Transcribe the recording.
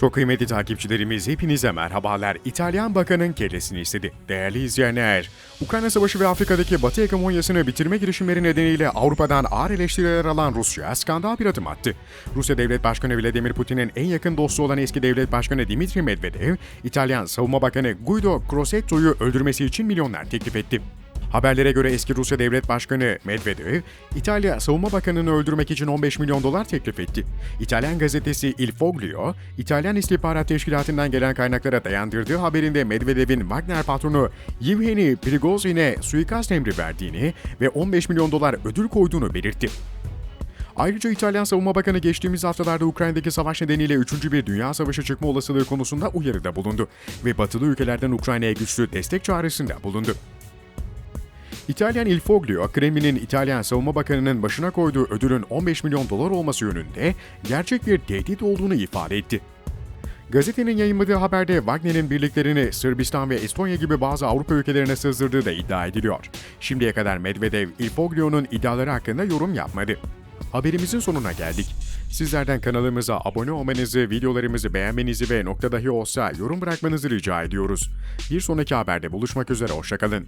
Çok kıymetli takipçilerimiz hepinize merhabalar. İtalyan bakanın kellesini istedi. Değerli izleyenler, Ukrayna Savaşı ve Afrika'daki Batı hegemonyasını bitirme girişimleri nedeniyle Avrupa'dan ağır eleştiriler alan Rusya skandal bir adım attı. Rusya Devlet Başkanı Vladimir Putin'in en yakın dostu olan eski devlet başkanı Dimitri Medvedev, İtalyan Savunma Bakanı Guido Crosetto'yu öldürmesi için milyonlar teklif etti. Haberlere göre eski Rusya Devlet Başkanı Medvedev, İtalya Savunma Bakanı'nı öldürmek için 15 milyon dolar teklif etti. İtalyan gazetesi Il Foglio, İtalyan İstihbarat Teşkilatı'ndan gelen kaynaklara dayandırdığı haberinde Medvedev'in Wagner patronu Yevgeny Prigozhin'e suikast emri verdiğini ve 15 milyon dolar ödül koyduğunu belirtti. Ayrıca İtalyan Savunma Bakanı geçtiğimiz haftalarda Ukrayna'daki savaş nedeniyle 3. bir dünya savaşı çıkma olasılığı konusunda uyarıda bulundu ve batılı ülkelerden Ukrayna'ya güçlü destek çağrısında bulundu. İtalyan Il Foglio, Kremlin'in İtalyan Savunma Bakanı'nın başına koyduğu ödülün 15 milyon dolar olması yönünde gerçek bir tehdit olduğunu ifade etti. Gazetenin yayınladığı haberde Wagner'in birliklerini Sırbistan ve Estonya gibi bazı Avrupa ülkelerine sızdırdığı da iddia ediliyor. Şimdiye kadar Medvedev, Il Foglio'nun iddiaları hakkında yorum yapmadı. Haberimizin sonuna geldik. Sizlerden kanalımıza abone olmanızı, videolarımızı beğenmenizi ve nokta dahi olsa yorum bırakmanızı rica ediyoruz. Bir sonraki haberde buluşmak üzere, hoşçakalın.